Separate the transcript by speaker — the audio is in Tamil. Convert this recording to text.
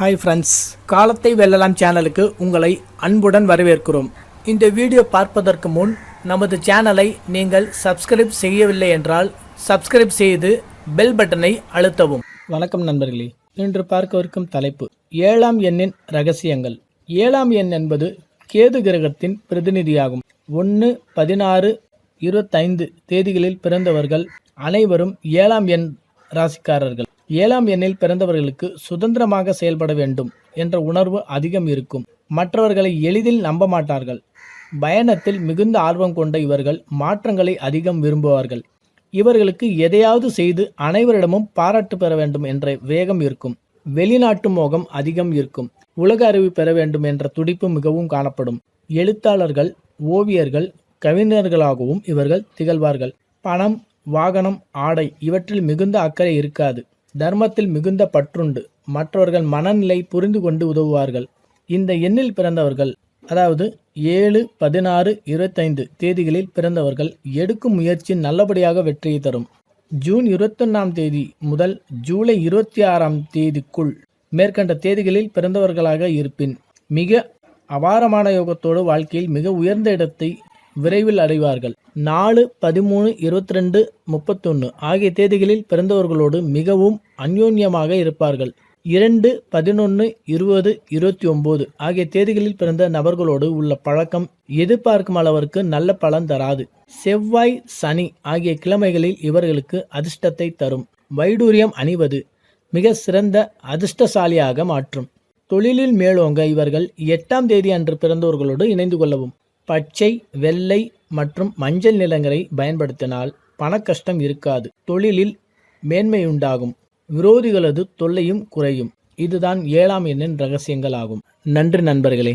Speaker 1: ஹாய் ஃப்ரெண்ட்ஸ் காலத்தை வெல்லலாம் சேனலுக்கு உங்களை அன்புடன் வரவேற்கிறோம். இந்த வீடியோ பார்ப்பதற்கு முன் நமது சேனலை நீங்கள் சப்ஸ்கிரைப் செய்யவில்லை என்றால் சப்ஸ்கிரைப் செய்து பெல் பட்டனை அழுத்தவும். வணக்கம் நண்பர்களே. இன்று பார்க்கவிருக்கும் தலைப்பு ஏழாம் எண்ணின் ரகசியங்கள். ஏழாம் எண் என்பது கேது கிரகத்தின் பிரதிநிதியாகும். ஒன்று பதினாறு இருபத்தைந்து தேதிகளில் பிறந்தவர்கள் அனைவரும் ஏழாம் எண் ராசிக்காரர்கள். ஏழாம் எண்ணில் பிறந்தவர்களுக்கு சுதந்திரமாக செயல்பட வேண்டும் என்ற உணர்வு அதிகம் இருக்கும். மற்றவர்களை எளிதில் நம்ப மாட்டார்கள். பயணத்தில் மிகுந்த ஆர்வம் கொண்ட இவர்கள் மாற்றங்களை அதிகம் விரும்புவார்கள். இவர்களுக்கு எதையாவது செய்து அனைவரிடமும் பாராட்டு பெற வேண்டும் என்ற வேகம் இருக்கும். வெளிநாட்டு மோகம் அதிகம் இருக்கும். உலக அறிவு பெற வேண்டும் என்ற துடிப்பு மிகவும் காணப்படும். எழுத்தாளர்கள் ஓவியர்கள் கவிஞர்களாகவும் இவர்கள் திகழ்வார்கள். பணம் வாகனம் ஆடை இவற்றில் மிகுந்த அக்கறை இருக்காது. தர்மத்தில் மிகுந்த பற்றுண்டு. மற்றவர்கள் மனநிலை புரிந்து கொண்டு உதவுவார்கள். இந்த எண்ணில் பிறந்தவர்கள் அதாவது ஏழு பதினாறு இருபத்தைந்து தேதிகளில் பிறந்தவர்கள் எடுக்கும் முயற்சி நல்லபடியாக வெற்றியை தரும். ஜூன் இருபத்தொன்னாம் தேதி முதல் ஜூலை இருபத்தி ஆறாம் தேதிக்குள் மேற்கண்ட தேதிகளில் பிறந்தவர்களாக இருப்பின் மிக அபாரமான யோகத்தோடு வாழ்க்கையில் மிக உயர்ந்த இடத்தை விரைவில் அடைவார்கள். நாலு பதிமூணு இருபத்தி ரெண்டு முப்பத்தொன்று ஆகிய தேதிகளில் பிறந்தவர்களோடு மிகவும் அந்யோன்யமாக இருப்பார்கள். இரண்டு பதினொன்று இருபது இருபத்தி ஒம்பது ஆகிய தேதிகளில் பிறந்த நபர்களோடு உள்ள பழக்கம் எதிர்பார்க்கும் அளவிற்கு நல்ல பலன் தராது. செவ்வாய் சனி ஆகிய கிழமைகளில் இவர்களுக்கு அதிர்ஷ்டத்தை தரும். வைடூரியம் அணிவது மிக சிறந்த அதிர்ஷ்டசாலியாக மாற்றும். தொழிலில் மேலோங்க இவர்கள் எட்டாம் தேதி அன்று பிறந்தவர்களோடு இணைந்து கொள்ளவும். பச்சை வெள்ளை மற்றும் மஞ்சள் நிலங்களை பயன்படுத்தினால் பணக்கஷ்டம் இருக்காது. தொழிலில் மேன்மையுண்டாகும். விரோதிகளது தொல்லையும் குறையும். இதுதான் ஏழாம் எண்ணின் ரகசியங்கள் ஆகும் நன்றி நண்பர்களே.